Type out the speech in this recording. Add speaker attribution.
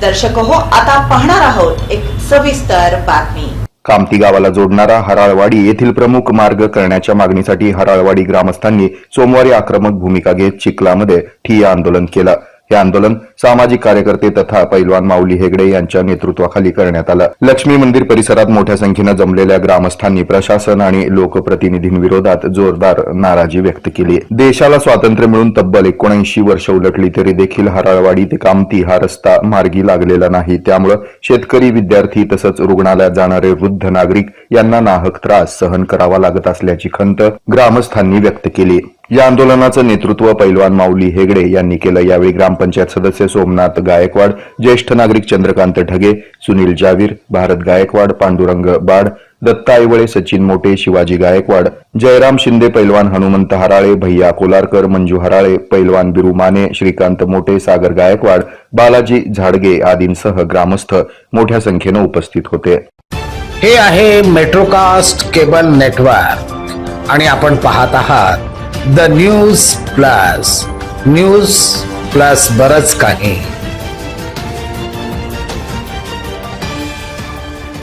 Speaker 1: दर्शक हो आता पाहणार आहोत एक सविस्तर बातमी.
Speaker 2: कामती गावाला जोडणारा हराळवाडी येथील प्रमुख मार्ग करण्याच्या मागणीसाठी हराळवाडी ग्रामस्थांनी सोमवारी आक्रमक भूमिका घेत चिखलामध्ये ठिय्या आंदोलन केलं. हे आंदोलन सामाजिक कार्यकर्ते तथा पैलवान माऊली हेगडे यांच्या नेतृत्वाखाली करण्यात आलं. लक्ष्मी मंदिर परिसरात मोठ्या संख्येनं जमलेल्या ग्रामस्थांनी प्रशासन आणि लोकप्रतिनिधींविरोधात जोरदार नाराजी व्यक्त केली. देशाला स्वातंत्र्य मिळून तब्बल एकोणऐंशी वर्ष उलटली तरी देखील हराळवाडी ते कामती हा रस्ता मार्गी लागलेला नाही. त्यामुळं शेतकरी विद्यार्थी तसंच रुग्णालयात जाणारे वृद्ध नागरिक यांना नाहक त्रास सहन करावा लागत असल्याची खंत ग्रामस्थांनी व्यक्त केली. या आंदोलनाचं नेतृत्व पैलवान माऊली हेगडे यांनी केलं. यावेळी ग्रामपंचायत सदस्य सोमनाथ गायकवाड ज्येष्ठ नागरिक चंद्रकांत ढगे सुनील जावीर भारत गायकवाड पांडुरंग बाड दत्ता ऐवळे सचिन मोटे शिवाजी गायकवाड जयराम शिंदे पैलवान हनुमंत हराळे भैया कोलारकर मंजू हराळे पैलवान बिरू माने श्रीकांत मोटे सागर गायकवाड बालाजी झाडगे आदींसह ग्रामस्थ मोठ्या संख्येनं उपस्थित होते.
Speaker 3: हे आहे मेट्रोकास्ट केबल नेटवर्क आणि आपण पाहत आहात the news plus news plus बरच काही.